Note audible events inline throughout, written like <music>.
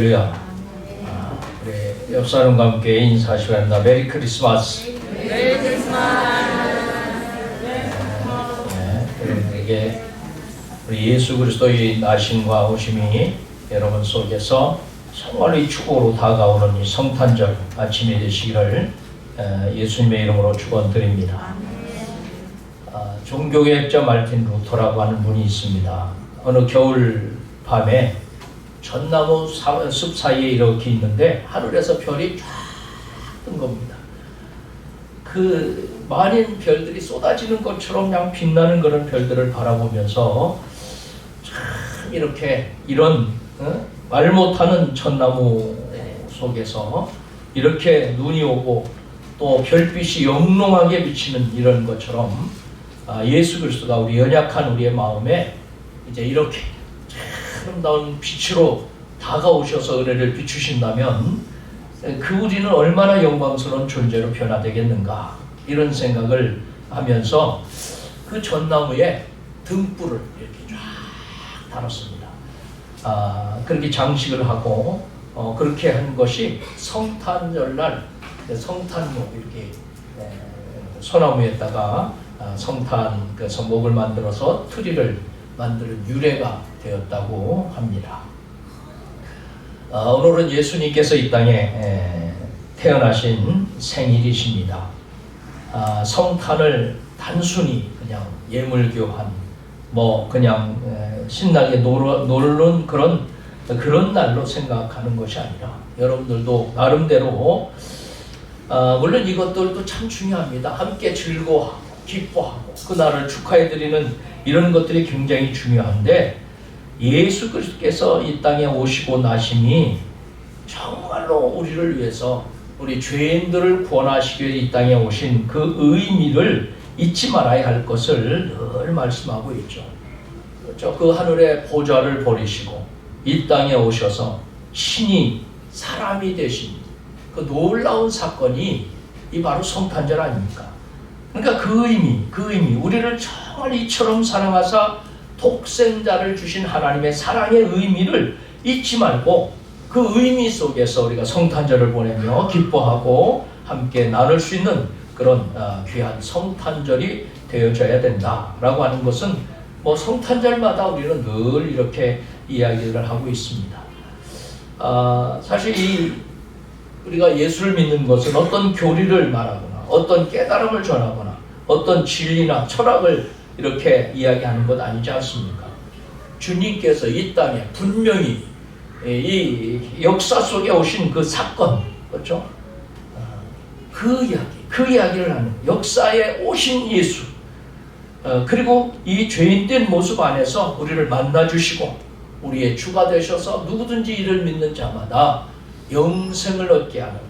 할렐루야. 아, 우리 옆 사람과 함께 인사하시기 바랍니다. 메리 크리스마스. 메리 크리스마스. 네, 여러분에게 우리 예수 그리스도의 나심과 오심이 여러분 속에서 정말 이 축복으로 다가오는 이 성탄절 아침이 되시기를 에, 예수님의 이름으로 축원드립니다. 아, 종교개혁자 말틴 루터라고 하는 분이 있습니다. 어느 겨울 밤에 전나무 사- 숲 사이에 이렇게 있는데 하늘에서 별이 쫙 뜬 겁니다. 그 많은 별들이 쏟아지는 것처럼 그냥 빛나는 그런 별들을 바라보면서 참 이렇게 이런 어? 말 못하는 전나무 속에서 이렇게 눈이 오고 또 별빛이 영롱하게 비치는 이런 것처럼 아, 예수 그리스도가 우리 연약한 우리의 마음에 이제 이렇게 아름다운 빛으로 다가오셔서 은혜를 비추신다면 그 우리는 얼마나 영광스러운 존재로 변화되겠는가 이런 생각을 하면서 그 전나무에 등불을 이렇게 쫙 달았습니다. 아, 그렇게 장식을 하고 어, 그렇게 한 것이 성탄절날 성탄목 이렇게 에, 소나무에다가 아, 성탄 그 성목을 만들어서 트리를 만드는 유래가 되었다고 합니다. 아, 오늘은 예수님께서 이 땅에 에, 태어나신 생일이십니다. 아, 성탄을 단순히 그냥 예물교환, 뭐 그냥 에, 신나게 놀, 놀는 그런 그런 날로 생각하는 것이 아니라 여러분들도 나름대로 아, 물론 이것들도 참 중요합니다. 함께 즐거워하고 기뻐하고 그 날을 축하해드리는 이런 것들이 굉장히 중요한데 예수 그리스도께서 이 땅에 오시고 나심이 정말로 우리를 위해서 우리 죄인들을 구원하시기 위해 이 땅에 오신 그 의미를 잊지 말아야 할 것을 늘 말씀하고 있죠. 그렇죠? 그 하늘의 보좌를 버리시고 이 땅에 오셔서 신이 사람이 되신 그 놀라운 사건이 이 바로 성탄절 아닙니까? 그러니까 그 의미, 그 의미, 우리를 정말 이처럼 사랑하사 독생자를 주신 하나님의 사랑의 의미를 잊지 말고 그 의미 속에서 우리가 성탄절을 보내며 기뻐하고 함께 나눌 수 있는 그런 아, 귀한 성탄절이 되어져야 된다라고 하는 것은 뭐 성탄절마다 우리는 늘 이렇게 이야기를 하고 있습니다. 아, 사실 이 우리가 예수를 믿는 것은 어떤 교리를 말하거나 어떤 깨달음을 전하거나 어떤 진리나 철학을 이렇게 이야기하는 것 아니지 않습니까? 주님께서 이 땅에 분명히 이 역사 속에 오신 그 사건, 그렇죠? 어, 그 이야기, 그 이야기를 하는 역사에 오신 예수, 어, 그리고 이 죄인된 모습 안에서 우리를 만나 주시고 우리의 주가 되셔서 누구든지 이를 믿는 자마다 영생을 얻게 하는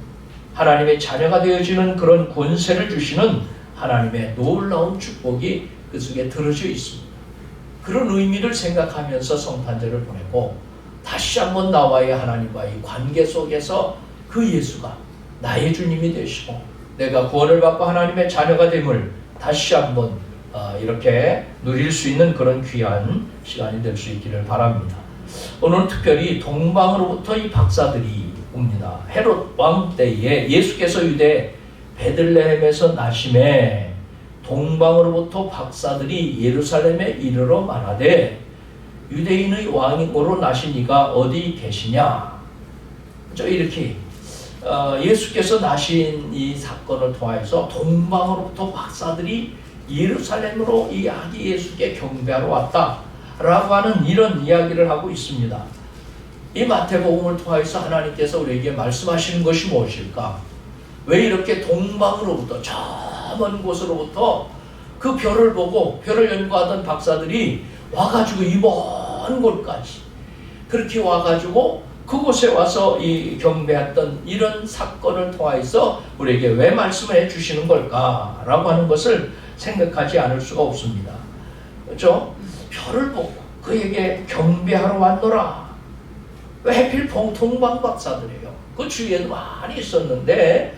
하나님의 자녀가 되어지는 그런 권세를 주시는 하나님의 놀라운 축복이 그 속에 들어져 있습니다. 그런 의미를 생각하면서 성탄절을 보내고 다시 한번 나와의 하나님과의 관계 속에서 그 예수가 나의 주님이 되시고 내가 구원을 받고 하나님의 자녀가 됨을 다시 한번 어, 이렇게 누릴 수 있는 그런 귀한 시간이 될 수 있기를 바랍니다. 오늘 특별히 동방으로부터 이 박사들이 옵니다. 헤롯 왕 때에 예수께서 유대 베들레헴에서 나심에 동방으로부터 박사들이 예루살렘에 이르러 말하되 유대인의 왕으로 나신 이가 어디 계시냐? 저 이렇게 어, 예수께서 나신 이 사건을 통하여서 동방으로부터 박사들이 예루살렘으로 이 아기 예수께 경배하러 왔다라고 하는 이런 이야기를 하고 있습니다. 이 마태복음을 통하여서 하나님께서 우리에게 말씀하시는 것이 무엇일까? 왜 이렇게 동방으로부터 저 먼 곳으로부터 그 별을 보고 별을 연구하던 박사들이 와가지고 이 먼 곳까지 그렇게 와가지고 그곳에 와서 이 경배했던 이런 사건을 통하여서 우리에게 왜 말씀을 해주시는 걸까라고 하는 것을 생각하지 않을 수가 없습니다. 그렇죠? 별을 보고 그에게 경배하러 왔노라. 왜 하필 동방 박사들이에요? 그 주위에도 많이 있었는데 에,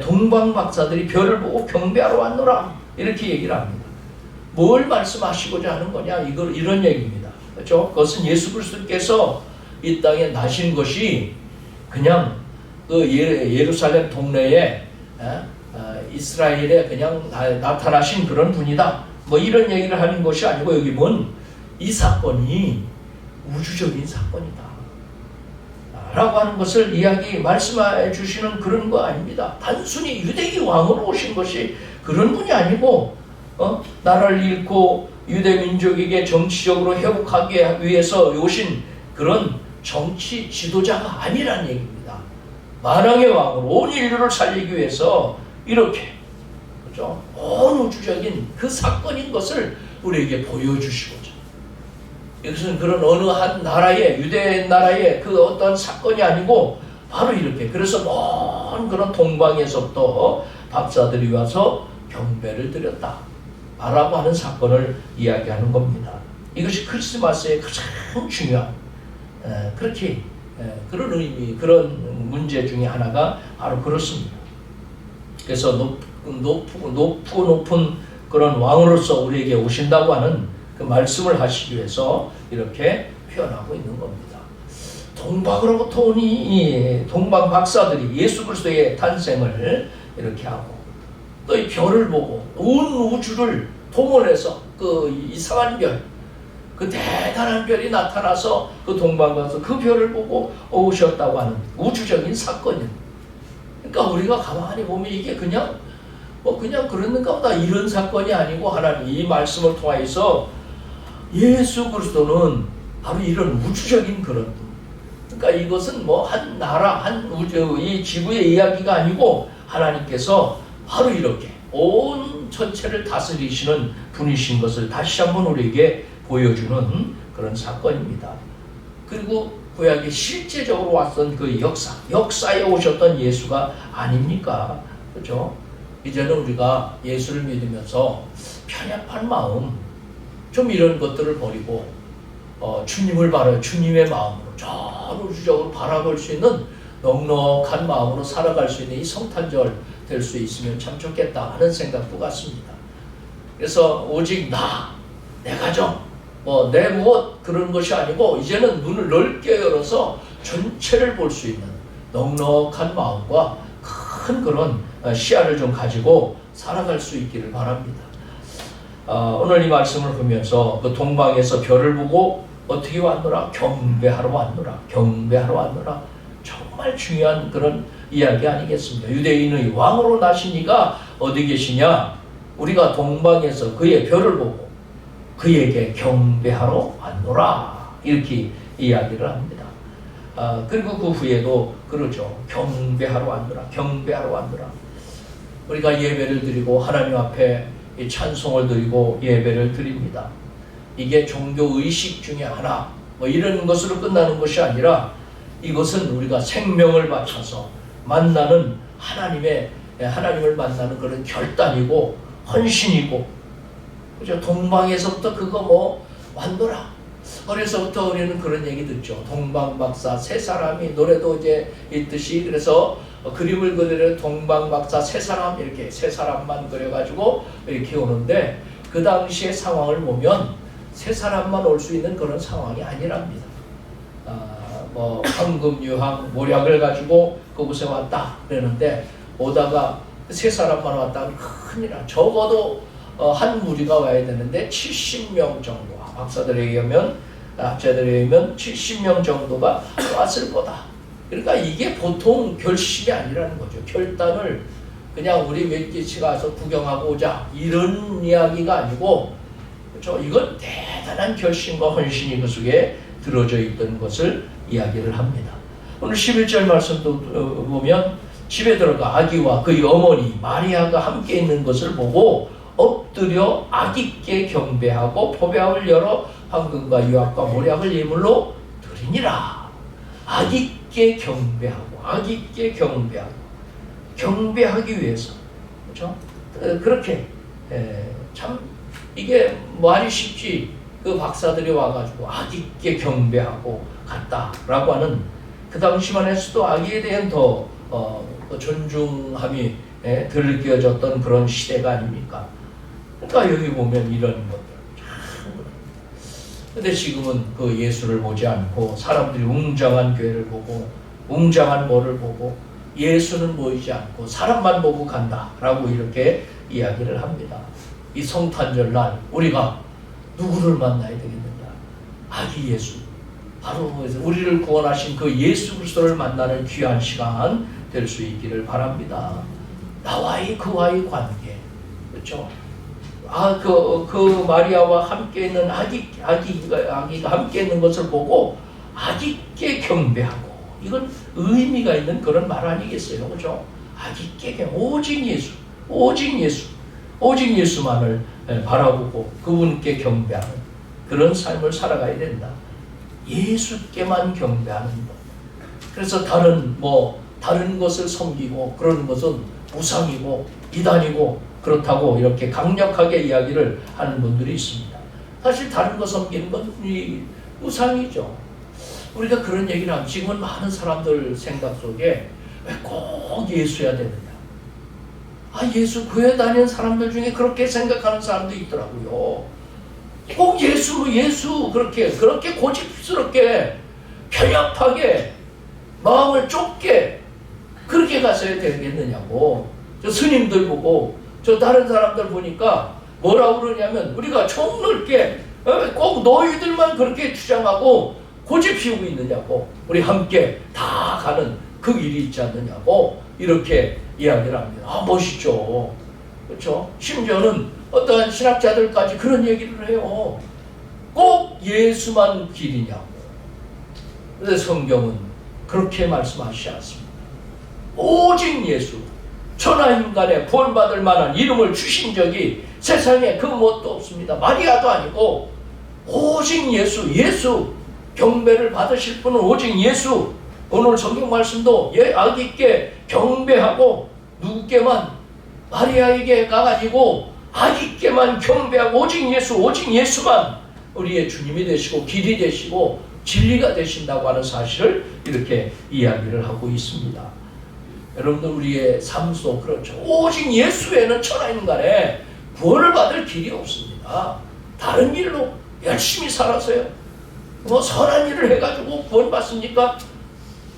동방 박사들이 별을 보고 경배하러 왔노라 이렇게 얘기를 합니다. 뭘 말씀하시고자 하는 거냐? 이걸 이런 얘기입니다. 그렇죠? 그것은 예수 그리스도께서 이 땅에 나신 것이 그냥 그 예- 예루살렘 동네에 어? 어, 이스라엘에 그냥 나- 나타나신 그런 분이다. 뭐 이런 얘기를 하는 것이 아니고 여기 보면 이 사건이 우주적인 사건이다. 라고 하는 것을 이야기 말씀해 주시는 그런 거 아닙니다. 단순히 유대기 왕으로 오신 것이 그런 분이 아니고 어? 나라를 잃고 유대 민족에게 정치적으로 회복하기 위해서 오신 그런 정치 지도자가 아니라는 얘기입니다. 만왕의 왕으로 온 인류를 살리기 위해서 이렇게 그죠? 온 우주적인 그 사건인 것을 우리에게 보여주시고자. 이것은 그런 어느 한 나라의 유대 나라의 그 어떤 사건이 아니고 바로 이렇게 그래서 먼 그런 동방에서부터 박사들이 와서 경배를 드렸다. 라고 하는 사건을 이야기하는 겁니다. 이것이 크리스마스의 가장 중요한 에, 그렇게 에, 그런 의미 그런 문제 중에 하나가 바로 그렇습니다. 그래서 높, 높고, 높고 높은 그런 왕으로서 우리에게 오신다고 하는 그 말씀을 하시기 위해서 이렇게 표현하고 있는 겁니다. 동방으로부터 온이 동방 박사들이 예수 그리스도의 탄생을 이렇게 하고 또 이 별을 보고 온 우주를 동원해서 그 이상한 별, 그 대단한 별이 나타나서 그 동방 가서 그 별을 보고 오셨다고 하는 우주적인 사건입니다. 그러니까 우리가 가만히 보면 이게 그냥 뭐 그냥 그러는가 보다 이런 사건이 아니고 하나님 이 말씀을 통하여서 예수 그리스도는 바로 이런 우주적인 그런 분. 그러니까 이것은 뭐 한 나라 한 우주 이 지구의 이야기가 아니고 하나님께서 바로 이렇게 온 전체를 다스리시는 분이신 것을 다시 한번 우리에게 보여주는 그런 사건입니다. 그리고 구약에 실제적으로 왔던 그 역사, 역사에 오셨던 예수가 아닙니까? 그렇죠? 이제는 우리가 예수를 믿으면서 편협한 마음, 좀 이런 것들을 버리고 어, 주님을 바라 주님의 마음으로 전 우주적으로 바라볼 수 있는 넉넉한 마음으로 살아갈 수 있는 이 성탄절 될 수 있으면 참 좋겠다 하는 생각도 같습니다. 그래서 오직 나, 내 가정, 뭐 내 무엇 그런 것이 아니고 이제는 눈을 넓게 열어서 전체를 볼 수 있는 넉넉한 마음과 큰 그런 어, 시야를 좀 가지고 살아갈 수 있기를 바랍니다. 어, 오늘 이 말씀을 보면서 그 동방에서 별을 보고 어떻게 왔노라 경배하러 왔노라 경배하러 왔노라 정말 중요한 그런 이야기 아니겠습니까? 유대인의 왕으로 나신 이가 어디 계시냐? 우리가 동방에서 그의 별을 보고 그에게 경배하러 왔노라 이렇게 이야기를 합니다. 아, 그리고 그 후에도 그러죠. 경배하러 왔노라 경배하러 왔노라 우리가 예배를 드리고 하나님 앞에 이 찬송을 드리고 예배를 드립니다. 이게 종교 의식 중에 하나 뭐 이런 것으로 끝나는 것이 아니라 이것은 우리가 생명을 바쳐서 만나는 하나님의 하나님을 만나는 그런 결단이고 헌신이고 그죠 동방에서부터 그거 뭐 왔노라 어려서부터 우리는 그런 얘기 듣죠 동방박사 세 사람이 노래도 이제 있듯이 그래서 그림을 그리는 동방박사 세 사람 이렇게 세 사람만 그려가지고 이렇게 오는데 그 당시의 상황을 보면 세 사람만 올 수 있는 그런 상황이 아니랍니다. 아, 뭐 황금 유황 모략을 가지고 그곳에 왔다 그러는데 오다가 세 사람만 왔다면 큰일이야. 적어도 어, 한 무리가 와야 되는데 70명 정도 박사들에 의하면 학자들에 의하면 70명 정도가 왔을 거다. 그러니까 이게 보통 결심이 아니라는 거죠. 결단을 그냥 우리 몇 개치 가서 구경하고 오자 이런 이야기가 아니고 그렇죠. 이건 대단한 결심과 헌신이 그 속에 들어져 있던 것을 이야기를 합니다. 오늘 11절 말씀도 어, 보면 집에 들어가 아기와 그의 어머니 마리아가 함께 있는 것을 보고 엎드려 아기께 경배하고 포배함을 열어 황금과 유압과 모략을 예물로 드리니라. 아기께 경배하고 아기께 경배하고 경배하기 위해서 그렇죠? 어, 그렇게 에, 참 이게 말이 쉽지 그 박사들이 와가지고 아기께 경배하고 갔다라고 하는 그 당시만 해서도 아기에 대한 더 어, 그 존중함이 예, 들느껴졌던 그런 시대가 아닙니까? 그러니까 여기 보면 이런 것들 참 근데 지금은 그 예수를 보지 않고 사람들이 웅장한 교회를 보고 웅장한 뭐를 보고 예수는 보이지 않고 사람만 보고 간다라고 이렇게 이야기를 합니다. 이 성탄절 날 우리가 누구를 만나야 되겠느냐? 아기 예수. 바로 우리를 구원하신 그 예수 그리스도를 만나는 귀한 시간 될 수 있기를 바랍니다. 나와의 그와의 관계. 그렇죠? 아, 그, 그 마리아와 함께 있는 아기, 아기가, 아기가 함께 있는 것을 보고 아기께 경배하고, 이건 의미가 있는 그런 말 아니겠어요? 그죠? 아기께 경, 오직 예수, 오직 예수, 오직 예수만을 예, 바라보고 그분께 경배하는 그런 삶을 살아가야 된다. 예수께만 경배하는 것. 그래서 다른 뭐 다른 것을 섬기고 그러는 것은 우상이고 이단이고 그렇다고 이렇게 강력하게 이야기를 하는 분들이 있습니다. 사실 다른 거 섬기는 건 이 우상이죠. 우리가 그런 얘기를 하면 지금은 많은 사람들 생각 속에 왜 꼭 예수야 되느냐. 아, 예수 교회 다니는 사람들 중에 그렇게 생각하는 사람도 있더라고요. 꼭 예수, 예수, 그렇게, 그렇게 고집스럽게, 편협하게, 마음을 좁게, 그렇게 가서야 되겠느냐고. 저 스님들 보고, 저 다른 사람들 보니까 뭐라고 그러냐면, 우리가 총 넓게, 어, 꼭 너희들만 그렇게 주장하고 고집 피우고 있느냐고. 우리 함께 다 가는 그 일이 있지 않느냐고. 이렇게 이야기를 합니다. 아, 멋있죠. 그렇죠? 심지어는 어떠한 신학자들까지 그런 얘기를 해요. 꼭 예수만 길이냐고. 근데 성경은 그렇게 말씀하시지 않습니다. 오직 예수, 천하 인간에 구원받을 만한 이름을 주신 적이 세상에 그 무엇도 없습니다. 마리아도 아니고 오직 예수, 예수 경배를 받으실 분은 오직 예수. 오늘 성경 말씀도 예 아기께 경배하고 누구께만 마리아에게 가가지고 아기께만 경배하고 오직 예수, 오직 예수만 우리의 주님이 되시고 길이 되시고 진리가 되신다고 하는 사실을 이렇게 이야기를 하고 있습니다. 여러분들 우리의 삶도 그렇죠. 오직 예수에는 천하인간에 구원을 받을 길이 없습니다. 다른 길로 열심히 살아서요. 뭐 선한 일을 해가지고 구원 받습니까?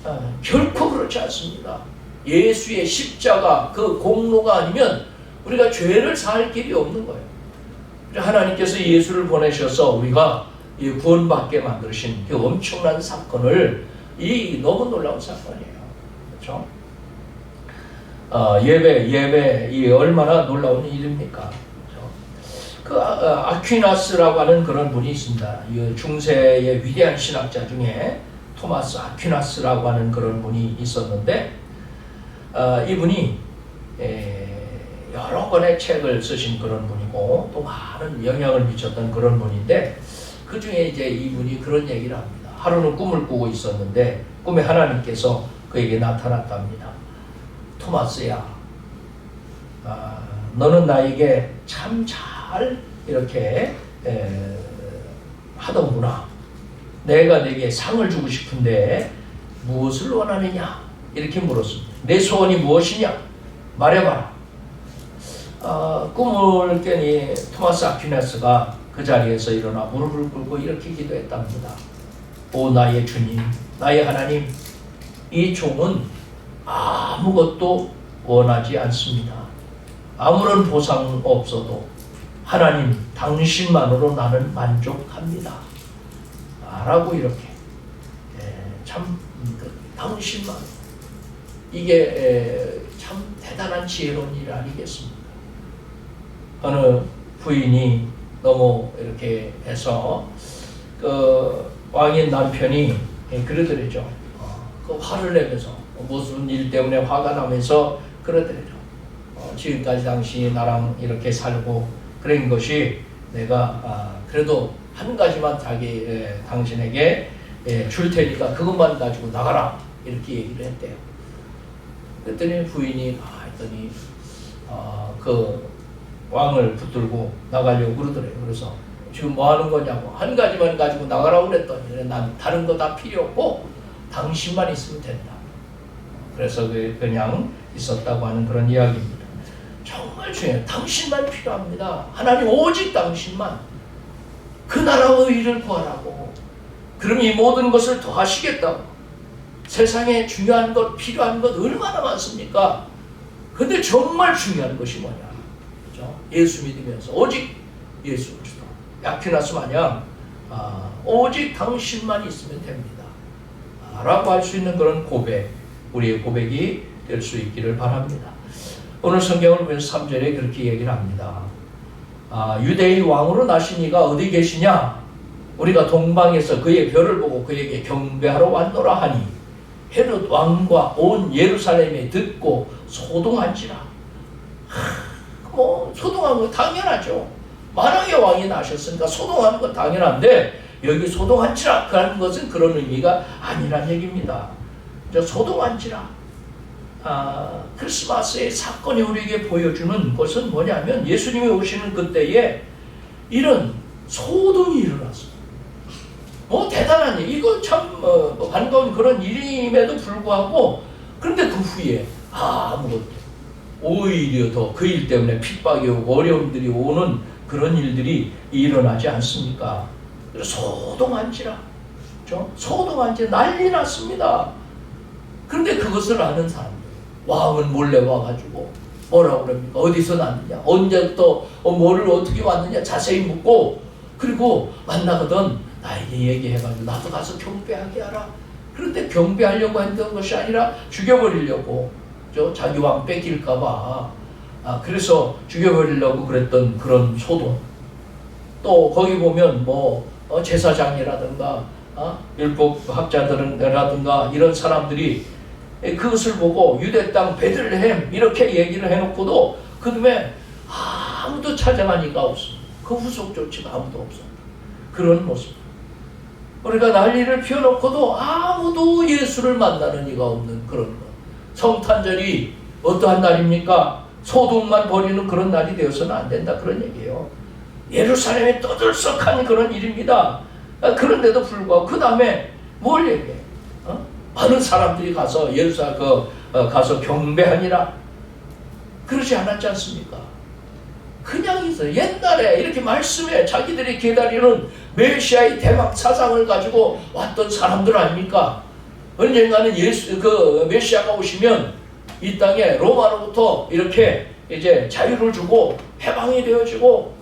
아, 결코 그렇지 않습니다. 예수의 십자가 그 공로가 아니면 우리가 죄를 살 길이 없는 거예요. 하나님께서 예수를 보내셔서 우리가 이 구원받게 만드신 그 엄청난 사건을 이 너무 놀라운 사건이에요. 그렇죠? 어, 예배 예배 이 얼마나 놀라운 일입니까? 그 아, 아퀴나스라고 하는 그런 분이 있습니다. 이 중세의 위대한 신학자 중에 토마스 아퀴나스라고 하는 그런 분이 있었는데 어, 이분이 에, 여러 권의 책을 쓰신 그런 분이고 또 많은 영향을 미쳤던 그런 분인데 그 중에 이제 이분이 그런 얘기를 합니다. 하루는 꿈을 꾸고 있었는데 꿈에 하나님께서 그에게 나타났답니다. 토마스야, 아, 너는 나에게 참 잘 이렇게 에, 하던구나. 내가 내게 상을 주고 싶은데 무엇을 원하느냐? 이렇게 물었습니다. 내 소원이 무엇이냐? 말해봐라. 어, 꿈을 깨니 토마스 아퀴나스가 그 자리에서 일어나 무릎을 꿇고 이렇게 기도했답니다. 오 나의 주님, 나의 하나님, 이 종은 아무것도 원하지 않습니다. 아무런 보상 없어도 하나님 당신만으로 나는 만족합니다. 아, 라고 이렇게 예, 참 그, 당신만 이게 에, 참 대단한 지혜로운 일 아니겠습니까? 어느 부인이 너무 이렇게 해서 그 왕인 남편이 예, 그러더래죠. 어, 그 화를 내면서 무슨 일 때문에 화가 나면서 그러더래죠. 어, 지금까지 당신이 나랑 이렇게 살고 그런 것이 내가 아, 그래도 한 가지만 자기 예, 당신에게 예, 줄 테니까 그것만 가지고 나가라 이렇게 얘기를 했대요. 그랬더니 부인이 아 했더니 어, 그 왕을 붙들고 나가려고 그러더래요. 그래서 지금 뭐 하는 거냐고 한 가지만 가지고 나가라고 그랬더니 난 다른 거 다 필요 없고 당신만 있으면 된다. 그래서 그 그냥 있었다고 하는 그런 이야기입니다. 정말 중요해요. 당신만 필요합니다. 하나님 오직 당신만. 그 나라의 의를 구하라고. 그럼 이 모든 것을 더하시겠다고. 세상에 중요한 것, 필요한 것 얼마나 많습니까? 근데 정말 중요한 것이 뭐냐? 그죠? 예수 믿으면서 오직 예수 그리스도. 야퀴나스 마냥 아, 오직 당신만 있으면 됩니다. 아, 라고 할 수 있는 그런 고백, 우리의 고백이 될 수 있기를 바랍니다. 오늘 성경을 보면서 3절에 그렇게 얘기를 합니다. 아, 유대의 왕으로 나신 이가 어디 계시냐? 우리가 동방에서 그의 별을 보고 그에게 경배하러 왔노라 하니 헤롯 왕과 온 예루살렘에 듣고 소동한지라. 하, 뭐 소동한 건 당연하죠. 만왕의 왕이 나셨으니까 소동하는 건 당연한데 여기 소동한지라 하는 것은 그런 의미가 아니란 얘기입니다. 저 소동한지라. 아, 크리스마스의 사건이 우리에게 보여주는 것은 뭐냐면 예수님이 오시는 그때에 이런 소동이 일어났습니다. 뭐 대단한 일, 이거 참 어, 뭐 반가운 그런 일임에도 불구하고 그런데 그 후에 아무것도 오히려 더 그 일 때문에 핍박이 오고 어려움들이 오는 그런 일들이 일어나지 않습니까? 소동한지라, 그렇죠? 소동한지 난리 났습니다. 그런데 그것을 아는 사람들, 왕은 몰래 와가지고 뭐라고 그럽니까? 어디서 났느냐? 언제부터 어, 뭐를 어떻게 왔느냐? 자세히 묻고 그리고 만나거든 나에게 얘기해가지고 나도 가서 경배하게 하라. 그런데 경배하려고 했던 것이 아니라 죽여버리려고 저 자기 왕 뺏길까봐 아, 그래서 죽여버리려고 그랬던 그런 소동. 또 거기 보면 뭐 어, 제사장이라든가 어, 율법 학자들이라든가 이런 사람들이 그것을 보고 유대 땅 베들레헴 이렇게 얘기를 해놓고도 그다음에 아무도 찾아간 이가 없습니다. 그 후속 조치가 아무도 없습니다. 그런 모습. 우리가 난리를 피워놓고도 아무도 예수를 만나는 이가 없는 그런 것. 성탄절이 어떠한 날입니까? 소동만 벌이는 그런 날이 되어서는 안 된다 그런 얘기예요. 예루살렘에 떠들썩한 그런 일입니다. 아, 그런데도 불구하고 그 다음에 뭘 얘기해? 어? 많은 사람들이 가서 예루살렘 그, 어, 가서 경배하니라 그러지 않았지 않습니까? 그냥 있어요. 옛날에 이렇게 말씀에 자기들이 기다리는 메시아의 대박 사상을 가지고 왔던 사람들 아닙니까? 언젠가는 예수 그 메시아가 오시면 이 땅에 로마로부터 이렇게 이제 자유를 주고 해방이 되어지고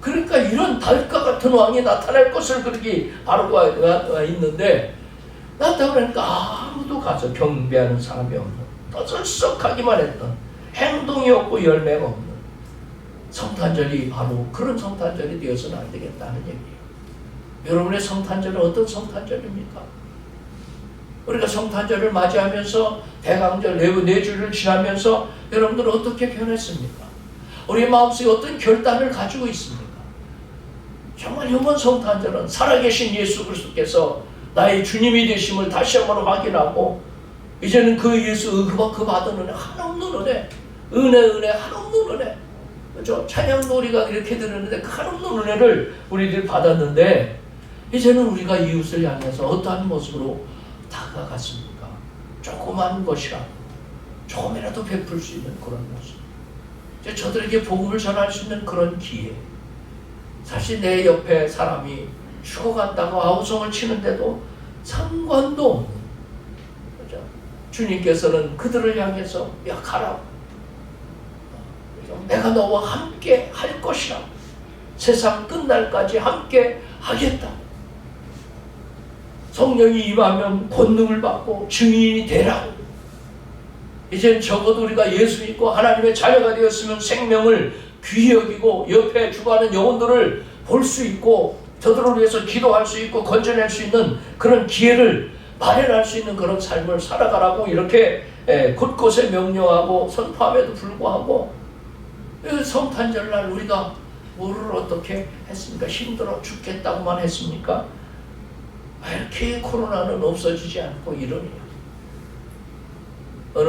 그러니까 이런 달과 같은 왕이 나타날 것을 그렇게 바라고 있는데 나타나니까 아무도 가서 경배하는 사람이 없는 떠들썩하기만 했던 행동이 없고 열매가 없는 성탄절이 바로 그런 성탄절이 되어서는 안 되겠다는 얘기예요. 여러분의 성탄절은 어떤 성탄절입니까? 우리가 성탄절을 맞이하면서 대강절 네, 네 주를 지나면서 여러분들 어떻게 변했습니까? 우리 마음속에 어떤 결단을 가지고 있습니까? 정말 이번 성탄절은 살아계신 예수 그리스도께서 나의 주님이 되심을 다시 한번 확인하고 이제는 그 예수 그 받은 은혜 한없는 은혜 은혜 은혜 한없는 은혜 그죠? 찬양도 우리가 이렇게 들었는데 그 한없는 은혜를 우리들이 받았는데 이제는 우리가 이웃을 향해서 어떠한 모습으로 다가갔습니까? 조그만 것이라도 조금이라도 베풀 수 있는 그런 모습. 이제 저들에게 복음을 전할 수 있는 그런 기회. 사실 내 옆에 사람이 죽어간다고 아우성을 치는데도 상관도 없는. 그죠? 주님께서는 그들을 향해서. 그죠? 내가 너와 함께 할 것이라. 세상 끝날까지 함께 하겠다. 성령이 임하면 권능을 받고 증인이 되라. 이젠 적어도 우리가 예수 믿고 하나님의 자녀가 되었으면 생명을 귀히 여기고 옆에 죽어가는 영혼들을 볼 수 있고 저들을 위해서 기도할 수 있고 건져낼 수 있는 그런 기회를 마련할 수 있는 그런 삶을 살아가라고 이렇게 예, 곳곳에 명령하고 선포함에도 불구하고 그 성탄절날 우리가 뭐를 어떻게 했습니까? 힘들어 죽겠다고만 했습니까? 왜 이렇게 코로나는 없어지지 않고 이러냐? 어느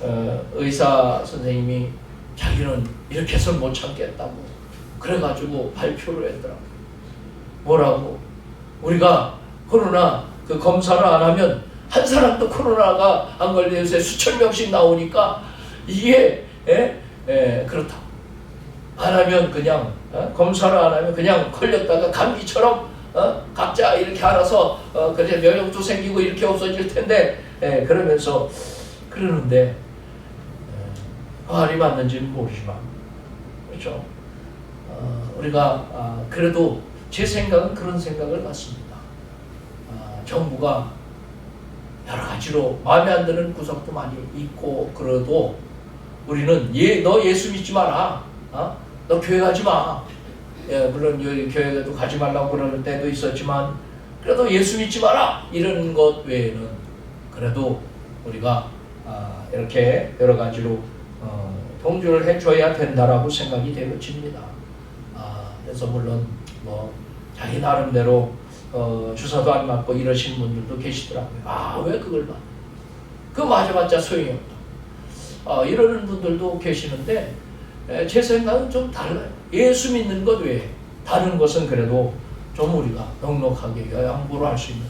어, 의사 선생님이 자기는 이렇게 해서 못 참겠다고 그래가지고 발표를 했더라고. 뭐라고? 우리가 코로나 그 검사를 안 하면 한 사람도 코로나가 안 걸려서 수천 명씩 나오니까 이게 에? 에, 그렇다. 안 하면 그냥 어? 검사를 안 하면 그냥 걸렸다가 감기처럼 어? 각자 이렇게 알아서 어, 그래 면역도 생기고 이렇게 없어질 텐데 예, 그러면서 그러는데 예, 말이 맞는지는 모르지만 그렇죠. 어, 우리가 아, 그래도 제 생각은 그런 생각을 갖습니다. 아, 정부가 여러 가지로 마음에 안 드는 구석도 많이 있고 그래도 우리는 예, 너 예수 믿지 마라. 어? 너 교회 가지 마. 예, 물론 교회도 가지 말라고 그러는 때도 있었지만 그래도 예수 믿지 마라. 이런 것 외에는 그래도 우리가 아, 이렇게 여러 가지로 어, 동조를 해줘야 된다라고 생각이 되어집니다. 아, 그래서 물론 뭐 자기 나름대로 어, 주사도 안 맞고 이러신 분들도 계시더라고요. 아, 왜 그걸 맞? 그거 맞아봤자 소용이 없다. 어, 이러는 분들도 계시는데 에, 제 생각은 좀 달라요. 예수 믿는 것 외에 다른 것은 그래도 좀 우리가 넉넉하게 양보를 할 수 있는.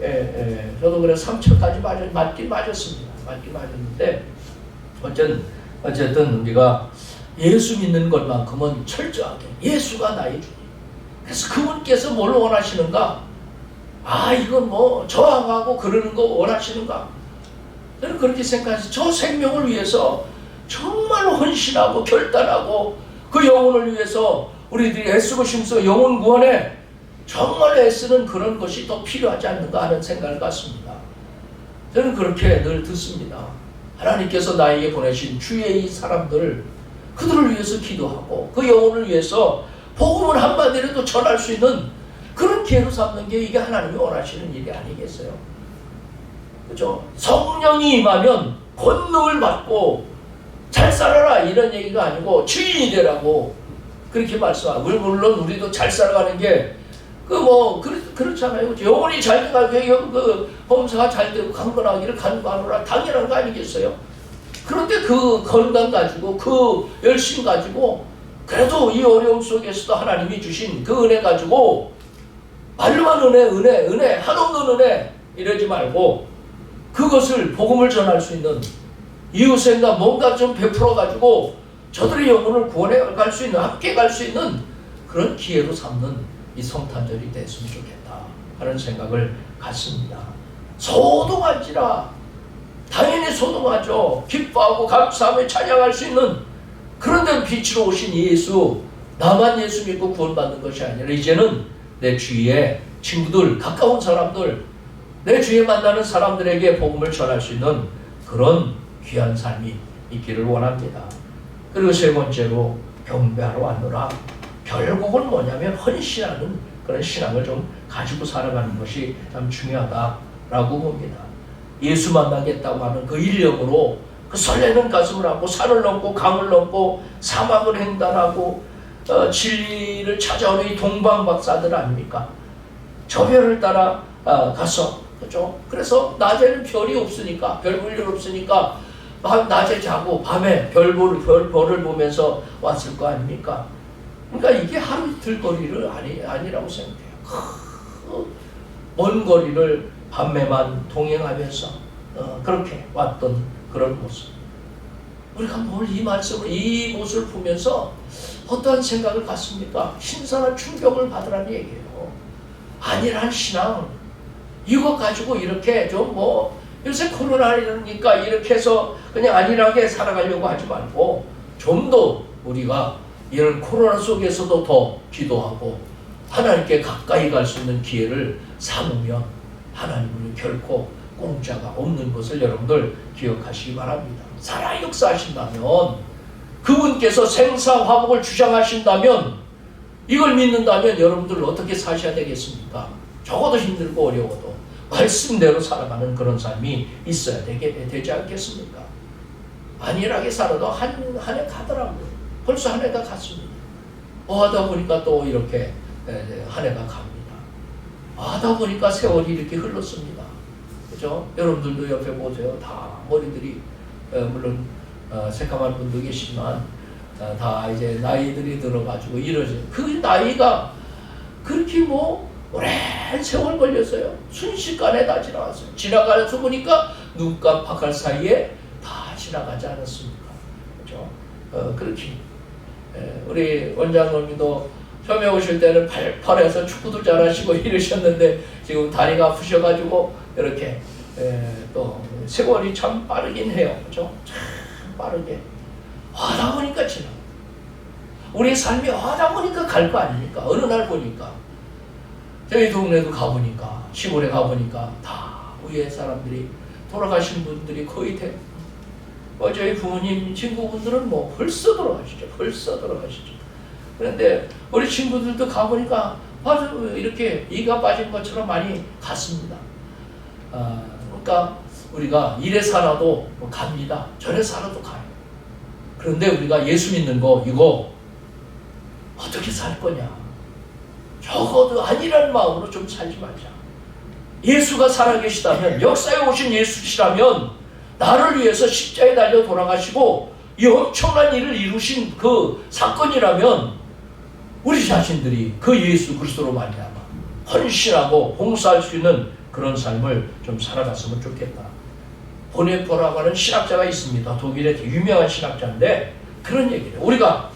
예, 예, 저도 그래 상처까지 맞, 맞긴 맞았습니다. 맞긴 맞았는데 어쨌든 어쨌든 우리가 예수 믿는 것만큼은 철저하게 예수가 나의 주님. 그래서 그분께서 뭘 원하시는가? 아 이건 뭐 저항하고 그러는 거 원하시는가? 저는 그렇게 생각해서 저 생명을 위해서 정말 헌신하고 결단하고 그 영혼을 위해서 우리들이 애쓰고 힘써 영혼 구원에 정말 애쓰는 그런 것이 더 필요하지 않는가 하는 생각을 갖습니다. 저는 그렇게 늘 듣습니다. 하나님께서 나에게 보내신 주의 이 사람들 그들을 위해서 기도하고 그 영혼을 위해서 복음을 한마디라도 전할 수 있는 그런 기회로 삼는 게 이게 하나님이 원하시는 일이 아니겠어요? 그죠? 성령이 임하면 권능을 받고 잘 살아라 이런 얘기가 아니고 주인이 되라고 그렇게 말씀하고 물론 우리도 잘 살아가는 게 그 뭐 그렇 잖아요. 영혼이 잘 되고 그 범사가 잘 되고 강건하기를 간구하노라 당연한 거 아니겠어요? 그런데 그 건강 가지고 그 열심 가지고 그래도 이 어려움 속에서도 하나님이 주신 그 은혜 가지고 말로만 은혜 은혜 은혜 한없는 은혜 이러지 말고 그것을 복음을 전할 수 있는 이웃생과 뭔가 좀 베풀어 가지고 저들의 영혼을 구원해 갈 수 있는 함께 갈 수 있는 그런 기회로 삼는 이 성탄절이 됐으면 좋겠다 하는 생각을 갖습니다. 소동할지라 당연히 소동하죠. 기뻐하고 감사하며 찬양할 수 있는 그런데 빛으로 오신 예수 나만 예수 믿고 구원받는 것이 아니라 이제는 내 주위에 친구들 가까운 사람들 내 주위에 만나는 사람들에게 복음을 전할 수 있는 그런 귀한 삶이 있기를 원합니다. 그리고 세 번째로 경배하러 왔노라. 결국은 뭐냐면 헌신하는 그런 신앙을 좀 가지고 살아가는 것이 참 중요하다라고 봅니다. 예수 만나겠다고 하는 그 일념으로 그 설레는 가슴을 안고 산을 넘고 강을 넘고 사막을 횡단하고 어, 진리를 찾아오는 이 동방 박사들 아닙니까? 저 별을 따라 어, 가서 그죠? 그래서 낮에는 별이 없으니까 별 볼 일 없으니까 밤 낮에 자고 밤에 별 보를 별 별을 보면서 왔을 거 아닙니까? 그러니까 이게 하루 이틀 거리를 아니 아니라고 생각해요. 먼 거리를 밤에만 동행하면서 어, 그렇게 왔던 그런 모습. 우리가 뭘 이 말씀을 이 모습을 보면서 어떠한 생각을 갖습니까? 신선한 충격을 받으라는 얘기예요. 안일한 신앙 이거 가지고 이렇게 좀 뭐 요새 코로나 이러니까 이렇게 해서 그냥 안일하게 살아가려고 하지 말고 좀 더 우리가 이런 코로나 속에서도 더 기도하고 하나님께 가까이 갈 수 있는 기회를 삼으면 하나님은 결코 공짜가 없는 것을 여러분들 기억하시기 바랍니다. 살아 역사하신다면 그분께서 생사화복을 주장하신다면 이걸 믿는다면 여러분들 어떻게 사셔야 되겠습니까? 적어도 힘들고 어려워도 말씀대로 살아가는 그런 삶이 있어야 되게 되지 않겠습니까? 안일하게 살아도 한 한 해 가더라고요. 벌써 한 해가 갔습니다. 어, 하다 보니까 또 이렇게 한 해가 갑니다. 하다 보니까 세월이 이렇게 흘렀습니다. 그죠? 여러분들도 옆에 보세요. 다 머리들이 어, 물론 어, 새까만 분도 계시지만 어, 다 이제 나이들이 들어가지고 이러죠. 그 나이가 그렇게 뭐 오랜 세월 걸렸어요. 순식간에 다 지나갔어요. 지나가서 보니까 눈과 바깥 사이에 다 지나가지 않았습니까? 그죠? 어, 그렇게 예, 우리 원장님도 처음에 오실 때는 팔, 팔에서 축구도 잘하시고 <laughs> 이러셨는데 지금 다리가 아프셔가지고 이렇게 예, 또 세월이 참 빠르긴 해요. 그죠? 참 빠르게. 하다 보니까 지나. 우리 삶이 하다 보니까 갈 거 아닙니까? 어느 날 보니까. 저희 동네도 가보니까, 시골에 가보니까 다 위에 사람들이 돌아가신 분들이 거의 대. 뭐 저희 부모님 친구분들은 뭐 벌써 돌아가시죠. 벌써 돌아가시죠. 그런데 우리 친구들도 가보니까 아주 이렇게 이가 빠진 것처럼 많이 갔습니다. 아, 그러니까 우리가 이래 살아도 뭐 갑니다. 저래 살아도 가요. 그런데 우리가 예수 믿는 거 이거 어떻게 살 거냐? 적어도 아니라는 마음으로 좀 살지 말자. 예수가 살아계시다면 역사에 오신 예수시라면 나를 위해서 십자에 달려 돌아가시고 이 엄청난 일을 이루신 그 사건이라면 우리 자신들이 그 예수 그리스도로 말미암아 헌신하고 봉사할 수 있는 그런 삶을 좀 살아갔으면 좋겠다. 보네포라고 하는 신학자가 있습니다. 독일의 유명한 신학자인데 그런 얘기를 우리가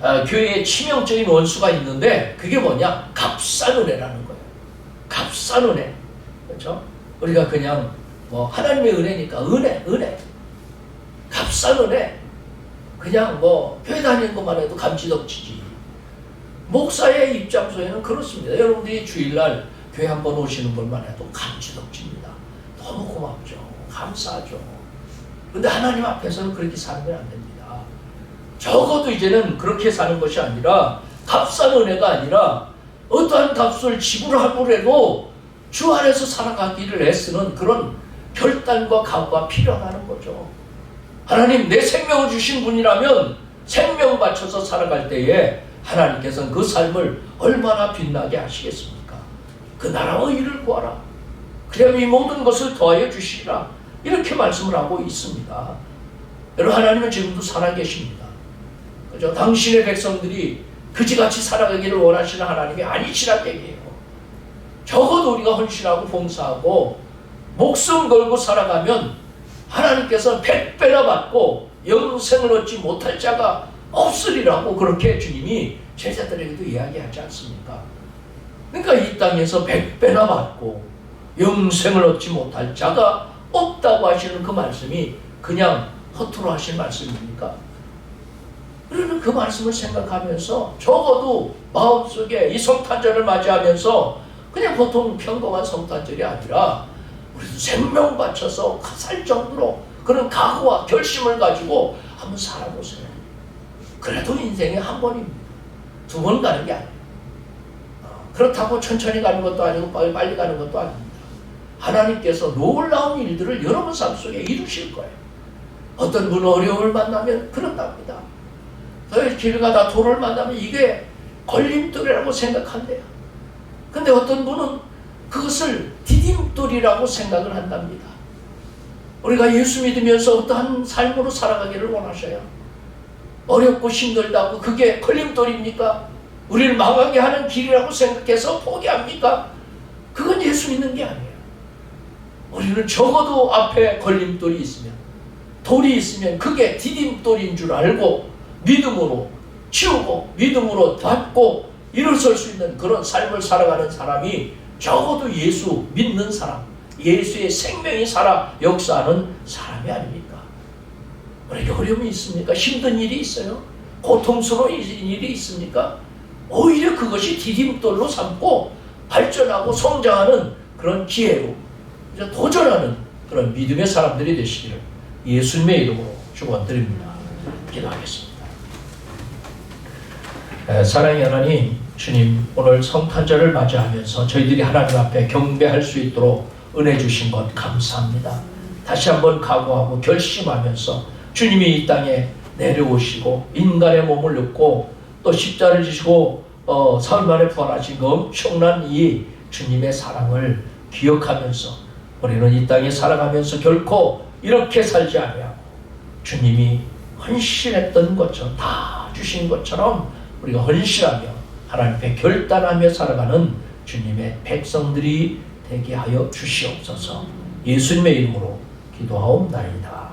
어, 교회에 치명적인 원수가 있는데 그게 뭐냐? 값싼 은혜라는 거예요. 값싼 은혜. 그렇죠? 우리가 그냥 뭐 하나님의 은혜니까 은혜, 은혜. 값싼 은혜. 그냥 뭐 교회 다니는 것만 해도 감지덕지지. 목사의 입장소에는 그렇습니다. 여러분들이 주일날 교회 한 번 오시는 것만 해도 감지덕지입니다. 너무 고맙죠. 감사하죠. 근데 하나님 앞에서는 그렇게 살면 안 됩니다. 적어도 이제는 그렇게 사는 것이 아니라 값싼 은혜가 아니라 어떠한 값을 지불하고라도 주 안에서 살아가기를 애쓰는 그런 결단과 각오가 필요하다는 거죠. 하나님 내 생명을 주신 분이라면 생명 바쳐서 살아갈 때에 하나님께서는 그 삶을 얼마나 빛나게 하시겠습니까? 그 나라의 일을 구하라. 그러면 이 모든 것을 더하여 주시리라. 이렇게 말씀을 하고 있습니다. 여러분 하나님은 지금도 살아계십니다. 그죠? 당신의 백성들이 그지같이 살아가기를 원하시는 하나님이 아니시란 얘기예요. 적어도 우리가 헌신하고 봉사하고 목숨 걸고 살아가면 하나님께서 백배나 받고 영생을 얻지 못할 자가 없으리라고 그렇게 주님이 제자들에게도 이야기하지 않습니까? 그러니까 이 땅에서 백배나 받고 영생을 얻지 못할 자가 없다고 하시는 그 말씀이 그냥 허투루 하신 말씀입니까? 우리는 그 말씀을 생각하면서 적어도 마음속에 이 성탄절을 맞이하면서 그냥 보통 평범한 성탄절이 아니라 우리도 생명 바쳐서 살 정도로 그런 각오와 결심을 가지고 한번 살아보세요. 그래도 인생에 한 번입니다. 두 번 가는 게 아니에요. 어, 그렇다고 천천히 가는 것도 아니고 빨리, 가는 것도 아닙니다. 하나님께서 놀라운 일들을 여러분 삶 속에 이루실 거예요. 어떤 분은 어려움을 만나면 그런답니다. 길 가다 돌을 만나면 이게 걸림돌이라고 생각한대요. 근데 어떤 분은 그것을 디딤돌이라고 생각을 한답니다. 우리가 예수 믿으면서 어떠한 삶으로 살아가기를 원하셔요. 어렵고 힘들다고 그게 걸림돌입니까? 우리를 망하게 하는 길이라고 생각해서 포기합니까? 그건 예수 믿는 게 아니에요. 우리는 적어도 앞에 걸림돌이 있으면 돌이 있으면 그게 디딤돌인 줄 알고 믿음으로 치우고 믿음으로 받고 일어설 수 있는 그런 삶을 살아가는 사람이 적어도 예수 믿는 사람, 예수의 생명이 살아 역사하는 사람이 아닙니까? 우리에게 어려움이 있습니까? 힘든 일이 있어요? 고통스러운 일이 있습니까? 오히려 그것이 디딤돌로 삼고 발전하고 성장하는 그런 기회로 도전하는 그런 믿음의 사람들이 되시기를 예수님의 이름으로 축원드립니다. 기도하겠습니다. 사랑의 하나님, 주님 오늘 성탄절을 맞이하면서 저희들이 하나님 앞에 경배할 수 있도록 은혜 주신 것 감사합니다. 다시 한번 각오하고 결심하면서 주님이 이 땅에 내려오시고 인간의 몸을 입고 또 십자를 지시고 어, 사흘 만에 부활하신 그 엄청난 이 주님의 사랑을 기억하면서 우리는 이 땅에 살아가면서 결코 이렇게 살지 아니하고 주님이 헌신했던 것처럼 다 주신 것처럼 우리가 헌신하며 하나님 앞에 결단하며 살아가는 주님의 백성들이 되게 하여 주시옵소서 예수님의 이름으로 기도하옵나이다.